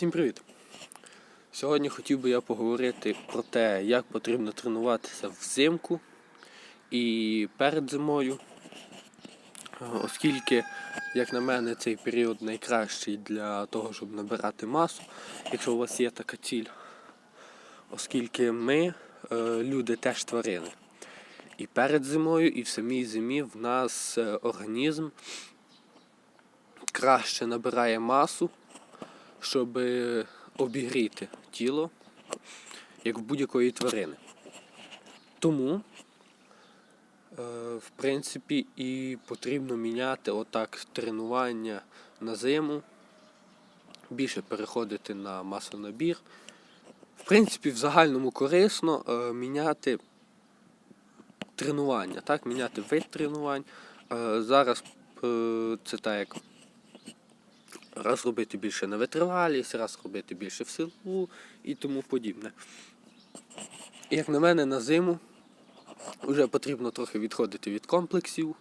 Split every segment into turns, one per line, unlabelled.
Всім привіт! Сьогодні хотів би я поговорити про те, як потрібно тренуватися взимку і перед зимою, Е, оскільки, як на мене, цей період найкращий для того, щоб набирати масу, якщо у вас є така ціль. Оскільки ми, е, люди, теж тварини. І перед зимою, і в самій зимі в нас е, організм краще набирає масу, щоб обігріти тіло, як в будь-якої тварини. Тому, е, в принципі, і потрібно міняти отак тренування на зиму, більше переходити на масонабір. В принципі, в загальному корисно е, міняти тренування, так, міняти вид тренувань. Е, Зараз е, це так як раз робити більше на витривалість, раз робити більше в силу і тому подібне. Як на мене, на зиму вже потрібно трохи відходити від комплексів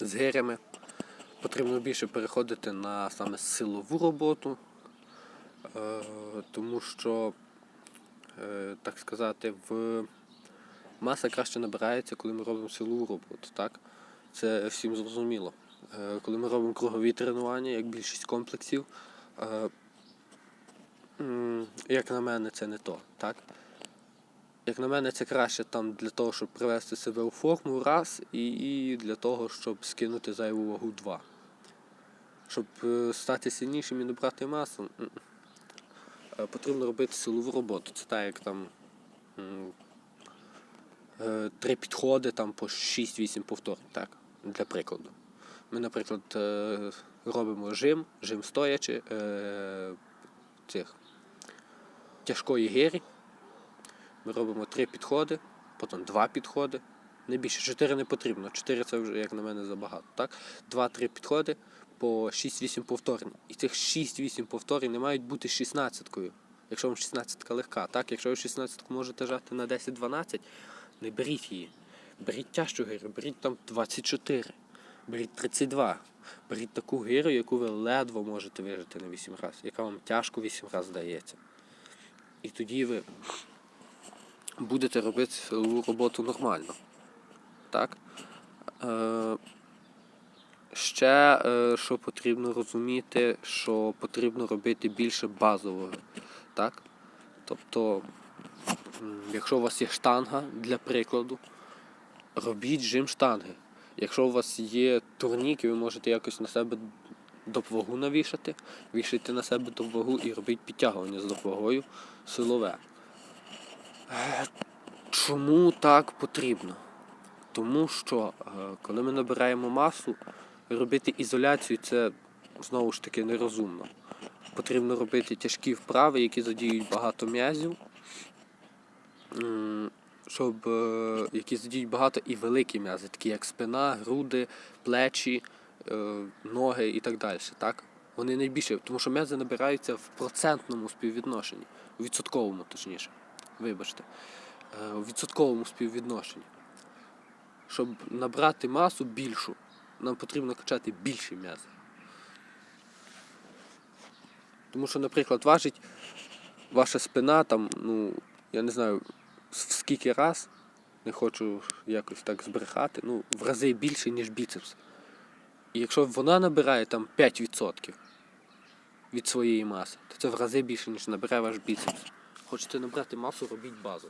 з гирями. Потрібно більше переходити на саме силову роботу, е, тому що, е, так сказати, в маса краще набирається, коли ми робимо силову роботу. Так? Це всім зрозуміло. Е, Коли ми робимо кругові тренування, як більшість комплексів, е, як на мене, це не то. Так? Як на мене, це краще там для того, щоб привести себе у форму раз, і, для того, щоб скинути зайву вагу два. Щоб е, стати сильнішим і набрати масу. Потрібно робити силову роботу. Це так, як там три підходи там по 6-8 повторень, так? Для прикладу. Ми, наприклад, е, робимо жим, жим стоячи е, цих тяжкої гирі. Ми робимо три підходи, потім два підходи. Не більше, чотири не потрібно. Чотири це вже, як на мене, забагато. Так? Два-три підходи по 6-8 повторень. І цих 6-8 повторень не мають бути 16-кою. Якщо вам 16 легка, так? Якщо ви 16 можете жати на 10-12, не беріть її. Беріть тяжчу гирю, беріть там 24, беріть 32. Беріть таку гирю, яку ви ледве можете вижити на 8 разів, яка вам тяжко 8 разів здається. І тоді ви будете робити свою роботу нормально. Так? Е, ще е, що потрібно розуміти, що потрібно робити більше базового. Так? Тобто, якщо у вас є штанга, для прикладу, робіть жим штанги. Якщо у вас є турнік, і ви можете якось на себе допвагу навішати, вішайте на себе допвагу і робіть підтягування з допвагою силове. Е, Чому так потрібно? Тому що е, коли ми набираємо масу, робити ізоляцію це знову ж таки нерозумно. Потрібно робити тяжкі вправи, які задіють багато м'язів, щоб е, які задіють багато і великі м'язи, такі як спина, груди, плечі, е, ноги і так далі. Так? Вони найбільше, тому що м'язи набираються в процентному співвідношенні, у відсотковому точніше. Вибачте, Е, у відсотковому співвідношенні. Щоб набрати масу більшу, нам потрібно качати більші м'язи. Тому що, наприклад, важить ваша спина там, ну, я не знаю, в скільки раз, не хочу якось так збрехати, ну, в рази більше, ніж біцепс. І якщо вона набирає там 5% від своєї маси, то це в рази більше, ніж набере ваш біцепс. Хочете набрати масу, робіть базу.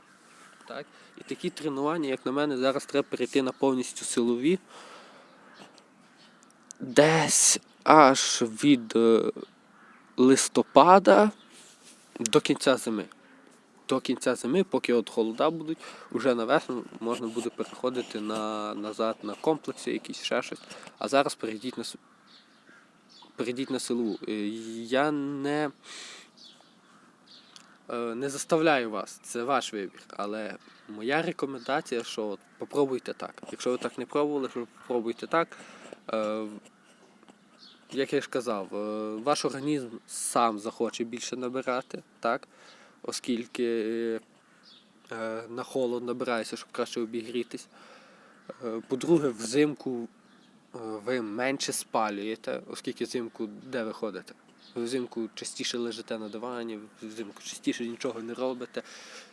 Так? І такі тренування, як на мене, зараз треба перейти на повністю силові. Десь аж від е, листопада до кінця зими. До кінця зими, поки от холода будуть, вже на весну можна буде переходити на, назад на комплекси, якісь ще щось. А зараз перейдіть на, перейдіть на силову. Е, Я не е, не заставляю вас, це ваш вибір. Але моя рекомендація, що от попробуйте так. Якщо ви так не пробували, що попробуйте так. Е, Як я ж казав, ваш організм сам захоче більше набирати, так? Оскільки е, на холод набирається, щоб краще обігрітись. Е, По-друге, взимку е, ви менше спалюєте, оскільки взимку де ви ходите? Взимку частіше лежите на дивані, взимку частіше нічого не робите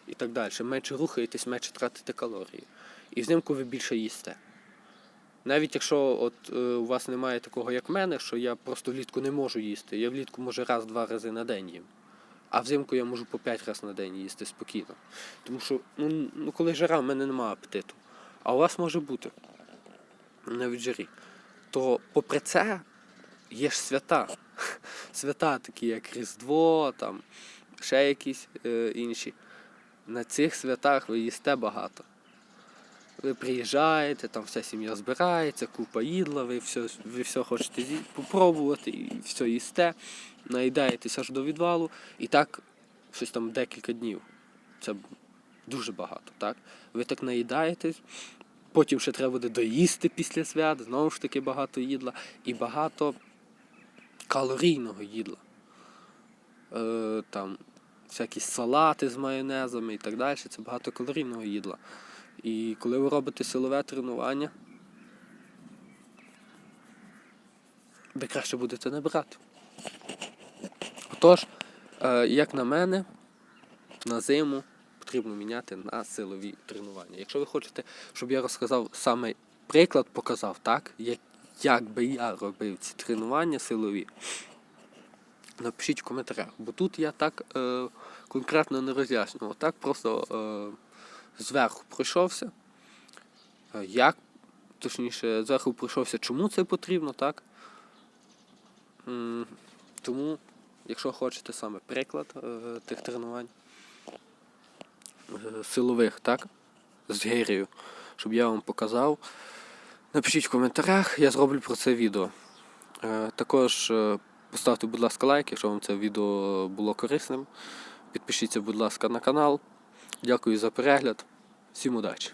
і так далі. Менше рухаєтесь, менше тратите калорії. І взимку ви більше їсте. Навіть якщо от, у вас немає такого, як в мене, що я просто влітку не можу їсти. Я влітку може раз-два рази на день їм. А взимку я можу по 5 разів на день їсти спокійно. Тому що ну, ну, коли жара, в мене немає апетиту. А у вас може бути навіть жарі. То попри це є ж свята. Свята такі, як Різдво, там, ще якісь е, інші. На цих святах ви їсте багато. Ви приїжджаєте, там вся сім'я збирається, купа їдла, ви все, ви все хочете попробувати і все їсте, наїдаєтесь аж до відвалу, і так щось там декілька днів. Це дуже багато, так? Ви так наїдаєтесь, потім ще треба буде доїсти після свят, знову ж таки багато їдла і багато калорійного їдла. Е, там всякі салати з майонезами і так далі. Це багато калорійного їдла. І коли ви робите силове тренування, ви краще будете набирати. Отож, е, як на мене, на зиму потрібно міняти на силові тренування. Якщо ви хочете, щоб я розказав саме приклад, показав, так, як, як би я робив ці тренування силові, напишіть в коментарях, бо тут я так е, конкретно не роз'яснював. Так просто е, зверху пройшовся. Е, Як, точніше, зверху пройшовся, чому це потрібно, так? Тому, якщо хочете саме приклад е, тих тренувань е, силових, так? З гирею, щоб я вам показав. Напишіть в коментарях, я зроблю про це відео. Також поставте, будь ласка, лайк, якщо вам це відео було корисним. Підпишіться, будь ласка, на канал. Дякую за перегляд. Всім удачі!